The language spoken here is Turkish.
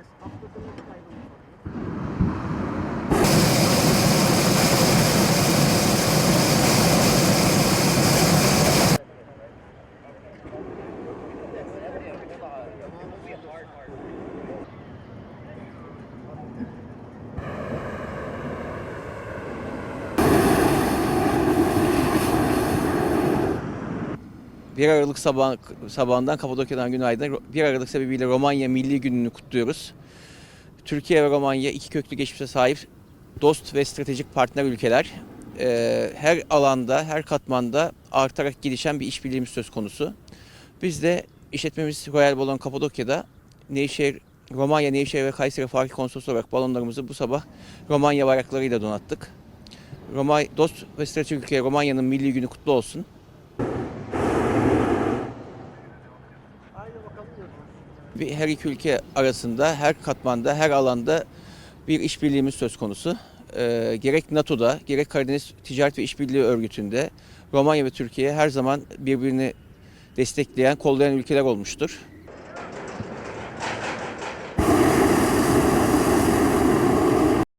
Yes, after the time. 1 Aralık sabah, sabahından Kapadokya'dan günaydın. 1 Aralık sebebiyle Romanya Milli Günü'nü kutluyoruz. Türkiye ve Romanya iki köklü geçmişe sahip dost ve stratejik partner ülkeler. Ee, her alanda, her katmanda artarak gelişen bir işbirliğimiz söz konusu. Biz de işletmemiz Royal Balon Kapadokya'da Nevşehir, Romanya, Nevşehir ve Kayseri Fatih Konsolosu olarak balonlarımızı bu sabah Romanya bayraklarıyla donattık. Romanya, dost ve stratejik ülke Romanya'nın milli günü kutlu olsun. Her iki ülke arasında, her katmanda, her alanda bir işbirliğimiz söz konusu. Ee, gerek NATO'da, gerek Karadeniz Ticaret ve İşbirliği Örgütü'nde Romanya ve Türkiye her zaman birbirini destekleyen, kollayan ülkeler olmuştur.